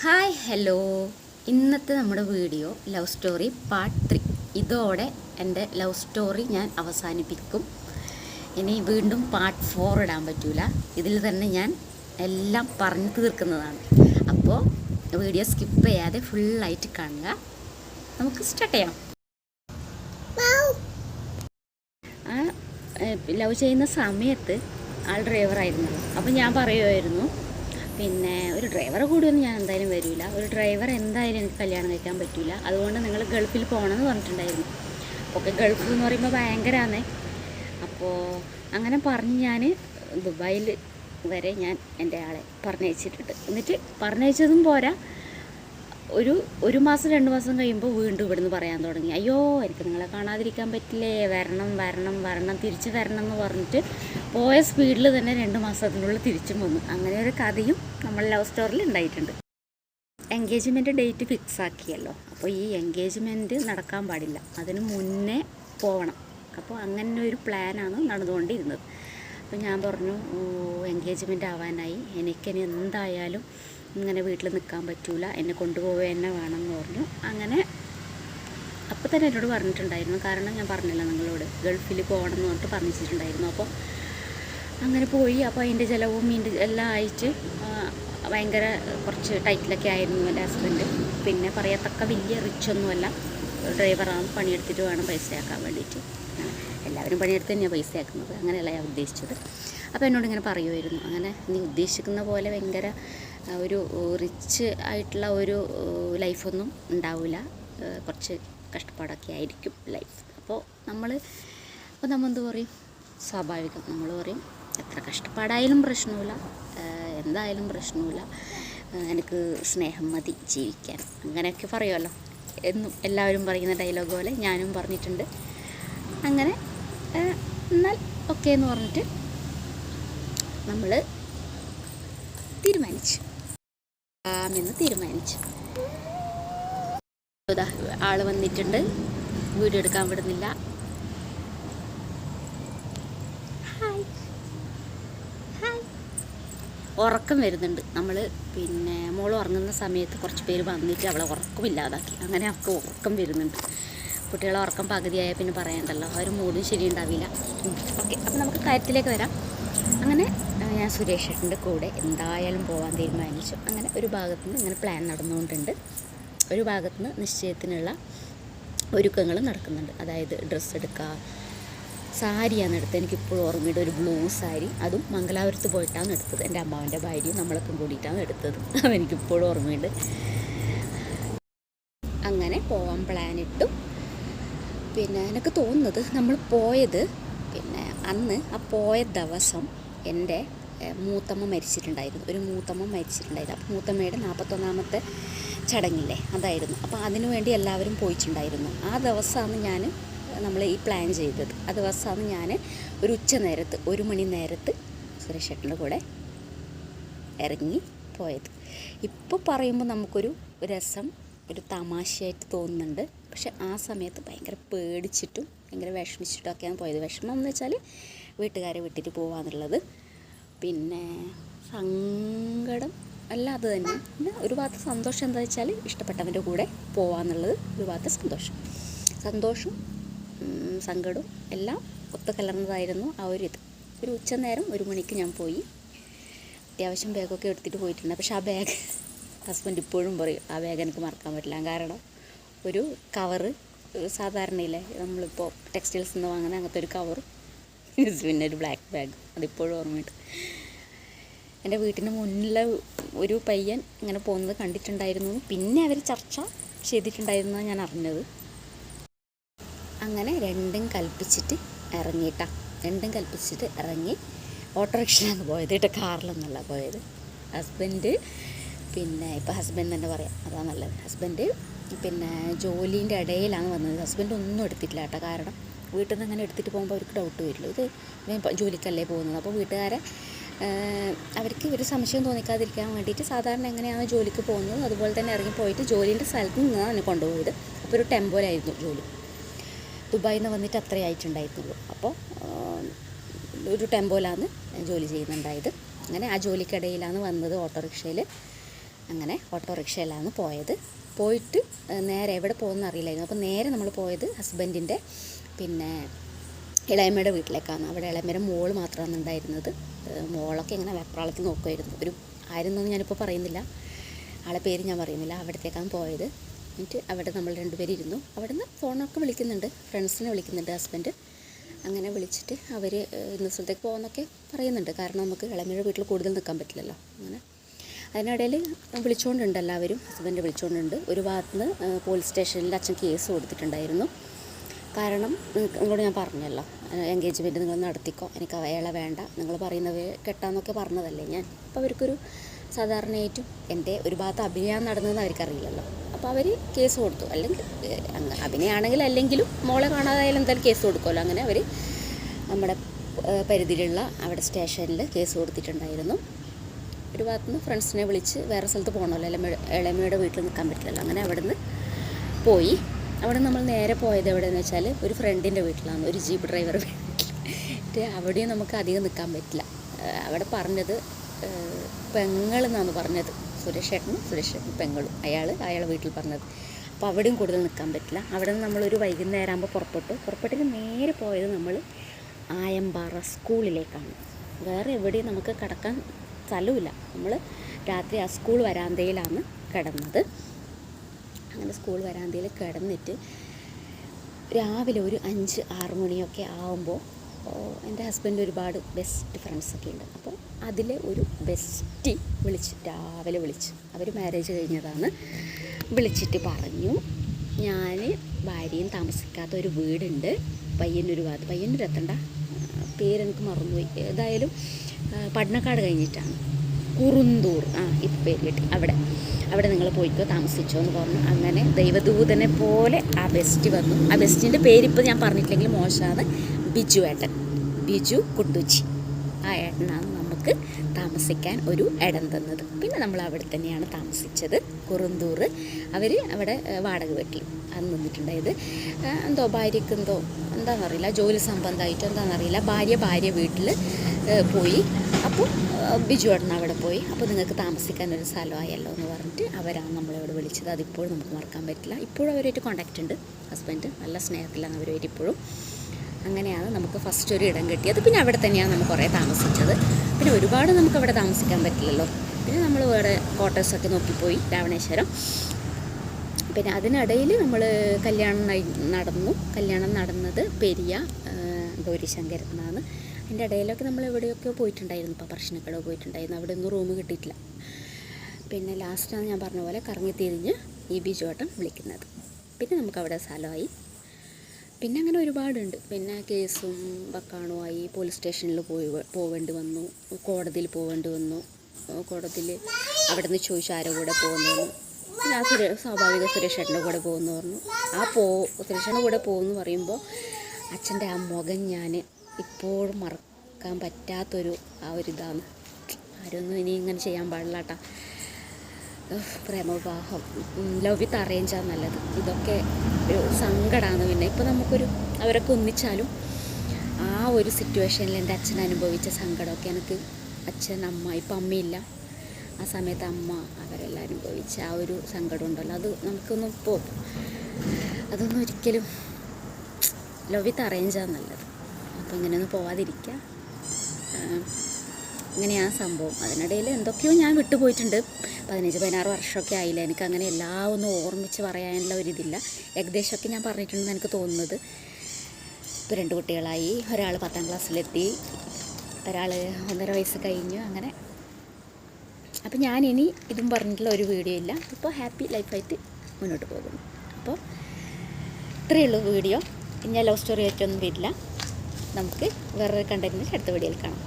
Hi hello. ഇന്നത്തെ നമ്മുടെ video love story part three. ഇതോടെ എന്റെ ലവ് സ്റ്റോറി ഞാൻ അവസാനിപ്പിക്കും. ഇനി വീണ്ടും പാർട്ട് ഫോർ ഇടാൻ പറ്റൂല. ഇതിൽ തന്നെ ഞാൻ എല്ലാം പറഞ്ഞു തീർക്കുന്നതാണ്. അപ്പോൾ വീഡിയോ സ്കിപ്പ് ചെയ്യാതെ ഫുള്ളായിട്ട് കാണുക. നമുക്ക് സ്റ്റാർട്ട് ചെയ്യാം. ആ ലവ് ചെയ്യുന്ന സമയത്ത് ആൾ ഡ്രൈവറായിരുന്നു. അപ്പോൾ ഞാൻ പറയുമായിരുന്നു പിന്നെ ഒരു ഡ്രൈവറെ കൂടിയൊന്നും ഞാൻ എന്തായാലും വരില്ല ഒരു ഡ്രൈവർ എന്തായാലും എനിക്ക് കല്യാണം കഴിക്കാൻ പറ്റില്ല അതുകൊണ്ട് നിങ്ങൾ ഗൾഫിൽ പോകണമെന്ന് പറഞ്ഞിട്ടുണ്ടായിരുന്നു. ഒക്കെ ഗൾഫ് എന്ന് പറയുമ്പോൾ ഭയങ്കരമാണ് അപ്പോൾ അങ്ങനെ പറഞ്ഞ് ഞാൻ ദുബായിൽ വരെ ഞാൻ എന്റെ ആളെ പറഞ്ഞയച്ചിട്ടുണ്ട്. എന്നിട്ട് പറഞ്ഞയച്ചതും പോരാ. ഒരു ഒരു മാസം രണ്ട് മാസം കഴിയുമ്പോൾ വീണ്ടും ഇവിടുന്ന് പറയാൻ തുടങ്ങി. അയ്യോ എനിക്ക് നിങ്ങളെ കാണാതിരിക്കാൻ പറ്റില്ലേ? വരണം വരണം വരണം തിരിച്ച് വരണം എന്ന് പറഞ്ഞിട്ട് പോയ സ്പീഡിൽ തന്നെ രണ്ട് മാസത്തിനുള്ളിൽ തിരിച്ചും വന്നു. അങ്ങനെ ഒരു കഥയും നമ്മൾ ലവ് സ്റ്റോറിൽ ഉണ്ടായിട്ടുണ്ട്. എൻഗേജ്മെന്റ് ഡേറ്റ് ഫിക്സ് ആക്കിയല്ലോ. അപ്പോൾ ഈ എൻഗേജ്മെന്റ് നടക്കാൻ പാടില്ല. അതിന് മുന്നേ പോകണം അപ്പോൾ അങ്ങനെ ഒരു പ്ലാനാണ് നടന്നുകൊണ്ടിരുന്നത്. അപ്പോൾ ഞാൻ പറഞ്ഞു എൻഗേജ്മെന്റ് ആവാനായി. എനിക്കിനി എന്തായാലും ഇങ്ങനെ വീട്ടിൽ നിൽക്കാൻ പറ്റൂല എന്നെ കൊണ്ടുപോവുക തന്നെ വേണം എന്ന് പറഞ്ഞു. അങ്ങനെ അപ്പോൾ തന്നെ എന്നോട് പറഞ്ഞിട്ടുണ്ടായിരുന്നു. കാരണം ഞാൻ പറഞ്ഞില്ല നിങ്ങളോട് ഗൾഫിൽ പോകണം എന്ന് പറഞ്ഞിട്ട് പറഞ്ഞിട്ടുണ്ടായിരുന്നു. അപ്പോൾ അങ്ങനെ പോയി. അപ്പോൾ അതിന്റെ ചിലവും മീന്റെ എല്ലാം ആ, ഭയങ്കര കുറച്ച് ടൈറ്റിലൊക്കെ ആയിരുന്നു എന്റെ ഹസ്ബൻഡ്. പിന്നെ പറയത്തക്ക വലിയ റിച്ച് ഒന്നുമല്ല. ഡ്രൈവറാണ് പണിയെടുത്തിട്ട് വേണം പൈസയാക്കാൻ വേണ്ടിയിട്ട്. എല്ലാവരും പണിയെടുത്ത് തന്നെയാണ് പൈസയാക്കുന്നത്. അങ്ങനെയല്ല ഞാൻ ഉദ്ദേശിച്ചത്. അപ്പോൾ എന്നോട് ഇങ്ങനെ പറയുമായിരുന്നു അങ്ങനെ നീ ഉദ്ദേശിക്കുന്ന പോലെ ഭയങ്കര ഒരു റിച്ച് ആയിട്ടുള്ള ഒരു ലൈഫൊന്നും ഉണ്ടാവില്ല കുറച്ച് കഷ്ടപ്പാടൊക്കെ ആയിരിക്കും ലൈഫ് അപ്പോൾ നമ്മൾ അപ്പോൾ നമ്മൾ പറയും? സ്വാഭാവികം. നമ്മൾ പറയും എത്ര കഷ്ടപ്പാടായാലും പ്രശ്നമില്ല എന്തായാലും പ്രശ്നമില്ല എനിക്ക് സ്നേഹം മതി ജീവിക്കാൻ. അങ്ങനെയൊക്കെ പറയുമല്ലോ. എന്നും എല്ലാവരും പറയുന്ന ഡയലോഗ് പോലെ ഞാനും പറഞ്ഞിട്ടുണ്ട്. അങ്ങനെ എന്നാൽ ഓക്കെ എന്ന് പറഞ്ഞിട്ട് നമ്മൾ തീരുമാനിച്ചു. ആമെന്ന് തീരുമാനിച്ചു. ആൾ വന്നിട്ടുണ്ട്. വീഡിയോ എടുക്കാൻ വിടുന്നില്ല. ഉറക്കം വരുന്നുണ്ട്. നമ്മൾ പിന്നെ മോൾ ഉറങ്ങുന്ന സമയത്ത് കുറച്ച് പേര് വന്നിട്ട് അവളെ ഉറക്കമില്ലാതാക്കി അങ്ങനെ അവൾക്ക് ഉറക്കം വരുന്നുണ്ട്. കുട്ടികളെ ഉറക്കം പകുതിയായ പിന്നെ പറയണ്ടല്ലോ. അവർ മൂടും ശരിയുണ്ടാവില്ല. ഓക്കെ. അപ്പോൾ നമുക്ക് കാര്യത്തിലേക്ക് വരാം. അങ്ങനെ ഞാൻ സുരേഷ് ഏട്ടന്റെ കൂടെ എന്തായാലും പോകാൻ തീരുമാനിച്ചു. അങ്ങനെ ഒരു ഭാഗത്ത് നിന്ന് ഇങ്ങനെ പ്ലാൻ നടന്നുകൊണ്ടുണ്ട്. ഒരു ഭാഗത്ത് നിന്ന് നിശ്ചയത്തിനുള്ള ഒരുക്കങ്ങൾ നടക്കുന്നുണ്ട്. അതായത് ഡ്രസ്സ് എടുക്കുക സാരിയാണ് എടുത്തത്. എനിക്കിപ്പോഴും ഓർമ്മയുടെ ഒരു ബ്ലൂ സാരി. അതും മംഗലാപുരത്ത് പോയിട്ടാണ് എടുത്തത്. എന്റെ അമ്മാവന്റെ ഭാര്യയും നമ്മളൊക്കെ കൂടിയിട്ടാണ് എടുത്തത്. അതെനിക്കിപ്പോഴും ഓർമ്മയുണ്ട്. അങ്ങനെ പോകാൻ പ്ലാൻ ഇട്ടു. പിന്നെ എനിക്ക് തോന്നുന്നത് നമ്മൾ പോയത് പിന്നെ അന്ന് ആ പോയ ദിവസം എന്റെ മൂത്തമ്മ മരിച്ചിട്ടുണ്ടായിരുന്നു. ഒരു മൂത്തമ്മ മരിച്ചിട്ടുണ്ടായിരുന്നു. അപ്പോൾ മൂത്തമ്മയുടെ നാൽപ്പത്തൊന്നാമത്തെ ചടങ്ങില്ലേ അതായിരുന്നു. അപ്പോൾ അതിനുവേണ്ടി എല്ലാവരും പോയിട്ടുണ്ടായിരുന്നു. ആ ദിവസമാണ് ഞാൻ നമ്മൾ ഈ പ്ലാൻ ചെയ്തത്. ആ ദിവസമാണ് ഞാൻ ഒരു ഉച്ച നേരത്ത് ഒരു മണി നേരത്ത് സുരേഷ് കൂടെ ഇറങ്ങി പോയത്. ഇപ്പോൾ പറയുമ്പോൾ നമുക്കൊരു രസം ഒരു തമാശയായിട്ട് തോന്നുന്നുണ്ട്. പക്ഷെ ആ സമയത്ത് ഭയങ്കര പേടിച്ചിട്ടും ഭയങ്കര വിഷമിച്ചിട്ടും ഒക്കെയാണ് പോയത്. വിഷമം എന്ന് വെച്ചാൽ വീട്ടുകാരെ വിട്ടിട്ട് പോവാന്നുള്ളത്. പിന്നെ സങ്കടം അല്ലാതെ തന്നെ. പിന്നെ ഒരു ഭാഗത്ത് സന്തോഷം എന്താ വെച്ചാൽ ഇഷ്ടപ്പെട്ടവന്റെ കൂടെ പോവാന്നുള്ളത് ഒരു ഭാഗത്ത് സന്തോഷം. സന്തോഷം സങ്കടവും എല്ലാം ഒത്തുകലർന്നതായിരുന്നു ആ ഒരു ഇത്. ഒരു ഉച്ച നേരം ഒരു മണിക്ക് ഞാൻ പോയി. അത്യാവശ്യം ബാഗൊക്കെ എടുത്തിട്ട് പോയിട്ടുണ്ട്. പക്ഷെ ആ ബാഗ് ഹസ്ബൻഡ് ഇപ്പോഴും പറയും ആ ബാഗ് എനിക്ക് മറക്കാൻ പറ്റില്ല. കാരണം ഒരു കവറ് സാധാരണയില്ലേ നമ്മളിപ്പോൾ ടെക്സ്റ്റൈൽസ് നിന്ന് വാങ്ങുന്ന അങ്ങനത്തെ ഒരു കവറും പിന്നെ ഒരു ബ്ലാക്ക് ബാഗ് അതിപ്പോഴും ഓർമ്മയുണ്ട്. എന്റെ വീട്ടിന് മുന്നിലെ ഒരു പയ്യൻ ഇങ്ങനെ പോകുന്നത് കണ്ടിട്ടുണ്ടായിരുന്നു. പിന്നെ അവർ ചർച്ച ചെയ്തിട്ടുണ്ടായിരുന്നു ഞാൻ അറിഞ്ഞത്. അങ്ങനെ രണ്ടും കൽപ്പിച്ചിട്ട് ഇറങ്ങിയിട്ടാ. രണ്ടും കൽപ്പിച്ചിട്ട് ഇറങ്ങി ഓട്ടോറിക്ഷയിലാണ് പോയത് കേട്ടോ കാറിലൊന്നല്ല പോയത്. ഹസ്ബൻഡ് പിന്നെ ഇപ്പോൾ ഹസ്ബൻഡ് തന്നെ പറയാം അതാ നല്ലത്. ഹസ്ബൻഡ് പിന്നെ ജോലീന്റെ ഇടയിലാണ് വന്നത്. ഹസ്ബൻഡ് ഒന്നും എടുത്തിട്ടില്ല കേട്ടോ കാരണം വീട്ടിൽ നിന്ന് അങ്ങനെ എടുത്തിട്ട് പോകുമ്പോൾ അവർക്ക് ഡൗട്ട് വരില്ല ഇത് ജോലിക്കല്ലേ പോകുന്നത്? അപ്പോൾ വീട്ടുകാരെ അവർക്ക് ഒരു സംശയം തോന്നിക്കാതിരിക്കാൻ വേണ്ടിയിട്ട് സാധാരണ എങ്ങനെയാണ് ജോലിക്ക് പോകുന്നത്? അതുപോലെ തന്നെ ഇറങ്ങി പോയിട്ട് ജോലീന്റെ സ്ഥലത്ത് നിന്നാണ് എന്നെ കൊണ്ടുപോയത്. അപ്പോൾ ഒരു ടെമ്പോലായിരുന്നു ജോലി. ദുബായിൽ നിന്ന് വന്നിട്ട് അത്രേ ആയിട്ടുണ്ടായിരുന്നുള്ളൂ. അപ്പോൾ ഒരു ടെമ്പോയിലാണ് ജോലി ചെയ്യുന്നുണ്ടായത്. അങ്ങനെ ആ ജോലിക്കിടയിലാണ് വന്നത് ഓട്ടോറിക്ഷയിൽ അങ്ങനെ ഓട്ടോറിക്ഷയിലാണ് പോയത്. പോയിട്ട് നേരെ എവിടെ പോകുന്ന അറിയില്ലായിരുന്നു അപ്പോൾ നേരെ നമ്മൾ പോയത് ഹസ്ബൻഡിന്റെ പിന്നെ ഇളയമ്മയുടെ വീട്ടിലേക്കാണ്. അവിടെ ഇളയമ്മയുടെ മോൾ മാത്രമാണ് ഉണ്ടായിരുന്നത്. മോളൊക്കെ ഇങ്ങനെ വെപ്രാളത്തിൽ നോക്കുമായിരുന്നു ഒരു ആയിരുന്നെന്ന് ഞാനിപ്പോൾ പറയുന്നില്ല. ആളെ പേര് ഞാൻ പറയുന്നില്ല. അവിടത്തേക്കാണ് പോയത്. എന്നിട്ട് അവിടെ നമ്മൾ രണ്ടുപേരും ഇരുന്നു. അവിടെ നിന്ന് ഫോണൊക്കെ വിളിക്കുന്നുണ്ട്. ഫ്രണ്ട്സിനെ വിളിക്കുന്നുണ്ട് ഹസ്ബൻഡ്. അങ്ങനെ വിളിച്ചിട്ട് അവർ ഇന്ന സ്ഥലത്തേക്ക് പോകുന്നൊക്കെ പറയുന്നുണ്ട്. കാരണം നമുക്ക് ഇളമയുടെ വീട്ടിൽ കൂടുതൽ നിൽക്കാൻ പറ്റില്ലല്ലോ. അങ്ങനെ. അതിനിടയിൽ വിളിച്ചുകൊണ്ടുണ്ട് എല്ലാവരും. ഹസ്ബൻഡ് വിളിച്ചുകൊണ്ടുണ്ട് ഒരു ഭാഗത്ത് നിന്ന് പോലീസ് സ്റ്റേഷനിൽ അച്ഛൻ കേസ് കൊടുത്തിട്ടുണ്ടായിരുന്നു. കാരണം നിങ്ങ- നിങ്ങളോട് ഞാൻ പറഞ്ഞല്ലോ. എൻഗേജ്മെന്റ് നിങ്ങൾ നടത്തിക്കോ. എനിക്ക് അവയള വേണ്ട. നിങ്ങൾ പറയുന്നത് കെട്ടാന്നൊക്കെ പറഞ്ഞതല്ലേ ഞാൻ. അപ്പോൾ അവർക്കൊരു സാധാരണയായിട്ടും എന്റെ ഒരു ഭാഗത്ത് അഭിനയം നടന്നതെന്ന് അവർക്കറിയില്ലല്ലോ. അപ്പോൾ അവർ കേസ് കൊടുത്തു. അല്ലെങ്കിൽ അഭിനയമാണെങ്കിൽ അല്ലെങ്കിലും മോളെ കാണാതായാലും എന്തായാലും കേസ് കൊടുക്കുമല്ലോ അങ്ങനെ അവർ നമ്മുടെ പരിധിയിലുള്ള അവിടെ സ്റ്റേഷനിൽ കേസ് കൊടുത്തിട്ടുണ്ടായിരുന്നു. ഒരു ഭാഗത്ത് നിന്ന് ഫ്രണ്ട്സിനെ വിളിച്ച് വേറെ സ്ഥലത്ത് പോകണമല്ലോ ഇളമ ഇളമയുടെ വീട്ടിൽ നിൽക്കാൻ പറ്റില്ലല്ലോ. അങ്ങനെ അവിടെ നിന്ന് പോയി. അവിടെ നമ്മൾ നേരെ പോയത് എവിടെയെന്ന് വെച്ചാൽ ഒരു ഫ്രണ്ടിന്റെ വീട്ടിലാണ് ഒരു ജീപ്പ് ഡ്രൈവർ വീട്ടിൽ. അവിടെയും നമുക്ക് അധികം നിൽക്കാൻ പറ്റില്ല. അവിടെ പറഞ്ഞത് പെങ്ങൾ എന്നാണ് പറഞ്ഞത്. സുരേഷ് ഏട്ടനും സുരേഷ് ഏട്ടനും പെങ്ങളും അയാൾ അയാളെ വീട്ടിൽ പറഞ്ഞത്. അപ്പോൾ അവിടെയും കൂടുതൽ നിൽക്കാൻ പറ്റില്ല. അവിടെ നിന്ന് നമ്മളൊരു വൈകുന്നേരം ആകുമ്പോൾ പുറപ്പെട്ടു. പുറപ്പെട്ടിട്ട് നേരെ പോയത് നമ്മൾ ആയമ്പാറ സ്കൂളിലേക്കാണ്. വേറെ എവിടെയും നമുക്ക് കിടക്കാൻ സ്ഥലമില്ല നമ്മൾ രാത്രി ആ സ്കൂൾ വരാന്തയിലാണ് കിടന്നത്. അങ്ങനെ സ്കൂൾ വരാന്തയിൽ കിടന്നിട്ട് രാവിലെ ഒരു അഞ്ച് ആറ് മണിയൊക്കെ ആകുമ്പോൾ എന്റെ ഹസ്ബൻഡ് ഒരുപാട് ബെസ്റ്റ് ഫ്രണ്ട്സൊക്കെ ഉണ്ട്. അപ്പോൾ അതിലെ ഒരു ബെസ്റ്റി വിളിച്ച് രാവിലെ വിളിച്ച് അവർ മാരേജ് കഴിഞ്ഞതാണ് വിളിച്ചിട്ട് പറഞ്ഞു ഞാൻ ഭാര്യയും താമസിക്കാത്ത ഒരു വീടുണ്ട് പയ്യന്നൂർ ഭാഗത്ത്. പയ്യന്നൂർ എത്തണ്ട? പേരെനിക്ക് മറന്നുപോയി. ഏതായാലും പഠനക്കാട് കഴിഞ്ഞിട്ടാണ്. കുറുന്തൂർ. ആ ഇപ്പം പേര് കിട്ടി അവിടെ. അവിടെ നിങ്ങൾ പോയിക്കോ താമസിച്ചോ എന്ന് പറഞ്ഞു. അങ്ങനെ ദൈവദൂതനെ പോലെ ആ ബെസ്റ്റ് വന്നു. ആ ബെസ്റ്റിന്റെ പേരിപ്പോൾ ഞാൻ പറഞ്ഞിട്ടില്ലെങ്കിൽ മോശമാണ്. ബിജു ഏട്ടൻ. ബിജു കുട്ടുച്ചി ആ ഏട്ടനാണ് നമുക്ക് താമസിക്കാൻ ഒരു ഇടം തന്നത്. പിന്നെ നമ്മൾ അവിടെ തന്നെയാണ് താമസിച്ചത്. കുറുന്തൂർ. അവർ അവിടെ വാടക വീട്ടിൽ അന്ന് നിന്നിട്ടുണ്ടായത്. എന്തോ ഭാര്യയ്ക്ക് എന്തോ എന്താണെന്നറിയില്ല ജോലി സംബന്ധമായിട്ടോ എന്താണെന്നറിയില്ല ഭാര്യ ഭാര്യ വീട്ടിൽ പോയി. അപ്പോൾ ബിജു ഏട്ടൻ അവിടെ പോയി. അപ്പോൾ നിങ്ങൾക്ക് താമസിക്കാൻ ഒരു സ്ഥലമായല്ലോ എന്ന് പറഞ്ഞിട്ട് അവരാണ് നമ്മളോട് വിളിച്ചത്. അതിപ്പോഴും നമുക്ക് മറക്കാൻ പറ്റില്ല. ഇപ്പോഴും അവരുമായിട്ട് കോണ്ടാക്റ്റ് ഉണ്ട്. ഹസ്ബൻഡ് നല്ല സ്നേഹത്തിലാണ് അവരുമായിട്ട് ഇപ്പോഴും. അങ്ങനെയാണ് നമുക്ക് ഫസ്റ്റ് ഒരു ഇടം കിട്ടിയത്. പിന്നെ അവിടെ തന്നെയാണ് നമ്മൾ കുറേ താമസിച്ചത്. പിന്നെ ഒരുപാട് നമുക്ക് അവിടെ താമസിക്കാൻ പറ്റില്ലല്ലോ. പിന്നെ നമ്മൾ വേറെ ക്വാർട്ടേഴ്സൊക്കെ നോക്കിപ്പോയി രാവണേശ്വരം. പിന്നെ അതിനിടയിൽ നമ്മൾ കല്യാണം നടന്നു. കല്യാണം നടന്നത് പെരിയ എന്നാണ്. അതിന്റെ ഇടയിലൊക്കെ നമ്മൾ എവിടെയൊക്കെ പോയിട്ടുണ്ടായിരുന്നു. ഇപ്പോൾ പറശ്ശിനിക്കടവ് പോയിട്ടുണ്ടായിരുന്നു. അവിടെ ഒന്നും റൂം കിട്ടിയിട്ടില്ല. പിന്നെ ലാസ്റ്റാണ് ഞാൻ പറഞ്ഞ പോലെ കറങ്ങി തിരിഞ്ഞ് ഈ ബിജുവട്ടം വിളിക്കുന്നത്. പിന്നെ നമുക്ക് അവിടെ സ്ഥലമായി. പിന്നെ അങ്ങനെ ഒരുപാടുണ്ട്. പിന്നെ കേസും വക്കാണുമായി പോലീസ് സ്റ്റേഷനിൽ പോയി പോവേണ്ടി വന്നു. കോടതിയിൽ പോവേണ്ടി വന്നു. കോടതിയിൽ അവിടെ നിന്ന് ചോദിച്ചു ആരുടെ കൂടെ പോകുന്നു ഞാൻ സ്വാഭാവിക സുരേഷേട്ടന്റെ കൂടെ പോകുന്നു പറഞ്ഞു. ആ പോ സുരേഷേട്ടന്റെ കൂടെ പോകുമെന്ന് പറയുമ്പോൾ അച്ഛന്റെ ആ മുഖം ഞാൻ ഇപ്പോഴും മറക്കാൻ പറ്റാത്തൊരു ആ ഒരു ഇതാണ്. ആരൊന്നും ഇനി ഇങ്ങനെ ചെയ്യാൻ പാടില്ല പ്രേമവിവാഹം. ലവ് വിത്ത് അറേഞ്ചാണ് നല്ലത്. ഇതൊക്കെ ഒരു സങ്കടമാണ് പിന്നെ. ഇപ്പോൾ നമുക്കൊരു അവരൊക്കെ ഒന്നിച്ചാലും ആ ഒരു സിറ്റുവേഷനിൽ എന്റെ അച്ഛൻ അനുഭവിച്ച സങ്കടമൊക്കെ എനിക്ക് അച്ഛൻ അമ്മ ഇപ്പം അമ്മയില്ല ആ സമയത്ത് അമ്മ അവരെല്ലാം അനുഭവിച്ച ആ ഒരു സങ്കടം ഉണ്ടല്ലോ. അത് നമുക്കൊന്നും ഇപ്പോൾ അതൊന്നും ഒരിക്കലും ലവ് വിത്ത് ആണ് നല്ലത്. അപ്പോൾ ഇങ്ങനെയൊന്നും പോവാതിരിക്കുക ഇങ്ങനെയാണ് സംഭവം. അതിനിടയിൽ എന്തൊക്കെയോ ഞാൻ വിട്ടുപോയിട്ടുണ്ട്. പതിനഞ്ച് പതിനാറ് വർഷമൊക്കെ ആയില്ല? എനിക്ക് അങ്ങനെ എല്ലാം ഒന്നും ഓർമ്മിച്ച് പറയാനുള്ള ഒരിതില്ല. ഏകദേശമൊക്കെ ഞാൻ പറഞ്ഞിട്ടുണ്ടെന്ന് എനിക്ക് തോന്നുന്നത്. ഇപ്പോൾ രണ്ട് കുട്ടികളായി. ഒരാൾ പത്താം ക്ലാസ്സിലെത്തി. ഒരാൾ ഒന്നര വയസ്സ് കഴിഞ്ഞു. അങ്ങനെ. അപ്പോൾ ഞാൻ ഇനി ഇതും പറഞ്ഞിട്ടുള്ള ഒരു വീഡിയോ ഇല്ല. ഇപ്പോൾ ഹാപ്പി ലൈഫായിട്ട് മുന്നോട്ട് പോകുന്നു. അപ്പോൾ ഇത്രയേ ഉള്ളൂ വീഡിയോ. ഇനി ലവ് സ്റ്റോറി ആയിട്ടൊന്നും വരില്ല. നമുക്ക് വേറൊരു കണ്ടന്റിന്റെ അടുത്ത വീഡിയോയിൽ കാണാം.